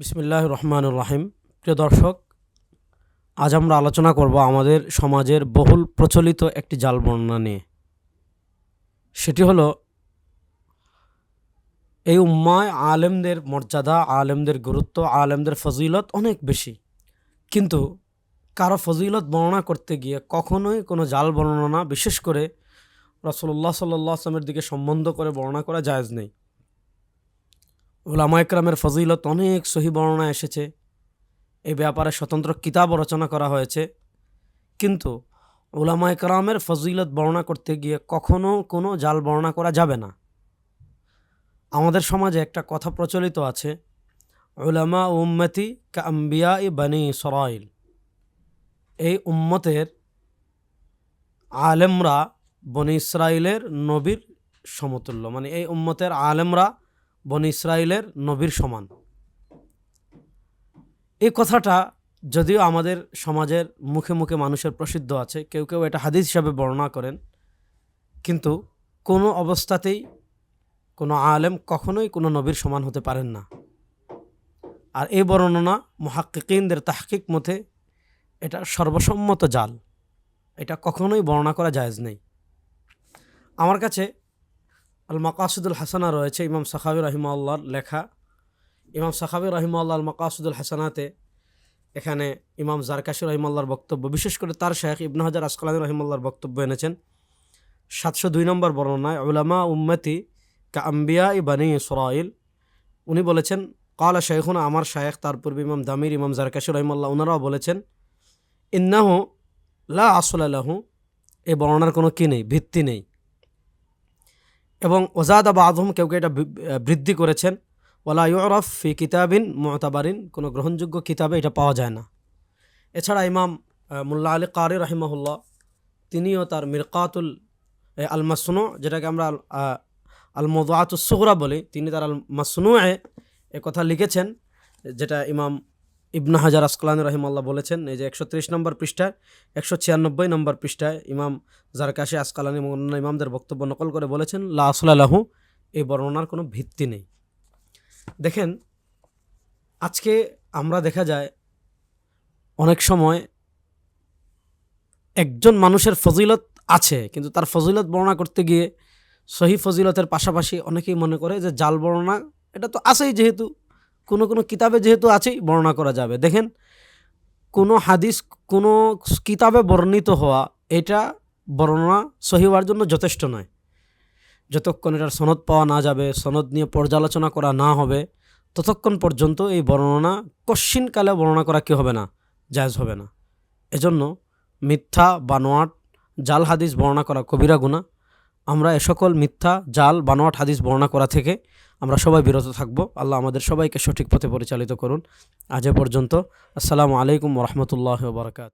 বিসমিল্লাহ রহমান রাহিম প্রিয় দর্শক, আজ আমরা আলোচনা করব আমাদের সমাজের বহুল প্রচলিত একটি জাল বর্ণনা নিয়ে। সেটি হলো, এই উম্মায় আলেমদের মর্যাদা, আলেমদের গুরুত্ব, আলেমদের ফজিলত অনেক বেশি। কিন্তু কারও ফজিলত বর্ণনা করতে গিয়ে কখনোই কোনো জাল বর্ণনা বিশেষ করে রসল্লাহ সাল্লাহ আসলামের দিকে সম্বন্ধ করে বর্ণনা করা জায়জ নেই। ওলামা একরামের ফজিলত অনেক সহি বর্ণনা এসেছে। এই ব্যাপারে স্বতন্ত্র কিতাব রচনা করা হয়েছে। কিন্তু ওলামা একরামের ফজিলত বর্ণনা করতে গিয়ে কখনো কোনো জাল বর্ণনা করা যাবে না। আমাদের সমাজে একটা কথা প্রচলিত আছে ওলামা উম্মতি কাম্বিয়া ই বানি সরাইল এই উম্মতের আলেমরা বনি ইসরায়েলের নবীর সমতুল্য মানে এই উম্মতের আলেমরা বনি ইসরায়েলের নবীর সমান। এই কথাটা যদিও আমাদের সমাজের মুখে মুখে মানুষের প্রসিদ্ধ আছে, কেউ কেউ এটা হাদিস হিসাবে বর্ণনা করেন, কিন্তু কোনো অবস্থাতেই কোনো আলেম কখনোই কোনো নবীর সমান হতে পারেন না। আর এই বর্ণনা মহাক্কিকদের তাহকিক মতে এটা সর্বসম্মত জাল। এটা কখনোই বর্ণনা করা জায়েজ নেই। আমার কাছে আল মাকাসুদুল হাসানা রয়েছে ইমাম সাখাবি রহিমাল্লাহর লেখা। ইমাম সাখাবি রহিমাল্লাহ আল মাকাসুদুল হাসানাতে এখানে ইমাম জারকাশি রহিমাল্লাহর বক্তব্য, বিশেষ করে তার শেখ ইবন হাজার আসকালানি রহিমাল্লাহর বক্তব্য এনেছেন। সাতশো দুই নম্বর বর্ণনায় উলামা উম্মতি কা আম্বিয়া ই বানি সরাইল উনি বলেছেন, কালা শেখুন আমার শায়েখ, তার পূর্বে ইমাম দামির, ইমাম জারকাশি রহিমাল্লাহ ওনারাও বলেছেন, ইন্নাহু লা আসল আসলাহু এই বর্ণনার কোনো কী নেই, ভিত্তি নেই। এবং ওজাদা বা কেউ কেউ এটা বৃদ্ধি করেছেন। ওলা ইউরফ ফি কিতাবিন মতাবারিন, কোনো গ্রহণযোগ্য কিতাবে এটা পাওয়া যায় না। এছাড়া ইমাম মুল্লা আলী কারি রাহিমাহুল্লাহ, তিনিও তার মিরকাতুল আল মাসনু যেটাকে আমরা আল মদাতুল সুগরা বলি, তিনি তার আল মাসনুয়ে এ কথা লিখেছেন, যেটা ইমাম ইবনা হাজার আসকালান রহিমাল্লাহ বলেছেন, এই যে একশো ত্রিশ নম্বর পৃষ্ঠায়, একশো ছিয়ানব্বই নম্বর পৃষ্ঠায় ইমাম জারকাশি, আসকালানি এবং অন্য ইমামদের বক্তব্য নকল করে বলেছেন, লা আসলাহু এই বর্ণনার কোনো ভিত্তি নেই। দেখেন, আজকে আমরা দেখা যায় অনেক সময় একজন মানুষের ফজিলত আছে, কিন্তু তার ফজিলত বর্ণনা করতে গিয়ে সহি ফজিলতের পাশাপাশি অনেকেই মনে করে যে জাল বর্ণনা, এটা তো আছেই যেহেতু। কোনো কোনো কিতাবে যেহেতু আছেই, বর্ণনা করা যাবে। দেখেন, কোনো হাদিস, কোনো কিতাবে বর্ণিত হওয়া, এটা বর্ণনা সহি হওয়ার জন্য যথেষ্ট নয়। যতক্ষণ এটার সনদ পাওয়া না যাবে, সনদ নিয়ে পর্যালোচনা করা না হবে, ততক্ষণ পর্যন্ত এই বর্ণনা কশ্চিনকালে বর্ণনা করা কী হবে না, জায়জ হবে না। এজন্য মিথ্যা, বানোয়াট, জাল হাদিস বর্ণনা করা কবিরা গুণা আমরা এ সকল মিথ্যা, জাল, বানোয়াট, হাদিস বর্ণনা করা থেকে আমরা সবাই বিরত থাকব। আল্লাহ আমাদের সবাইকে সঠিক পথে পরিচালিত করুন। আজ পর্যন্ত। আসসালামু আলাইকুম রহমতুল্লাহ বরকাত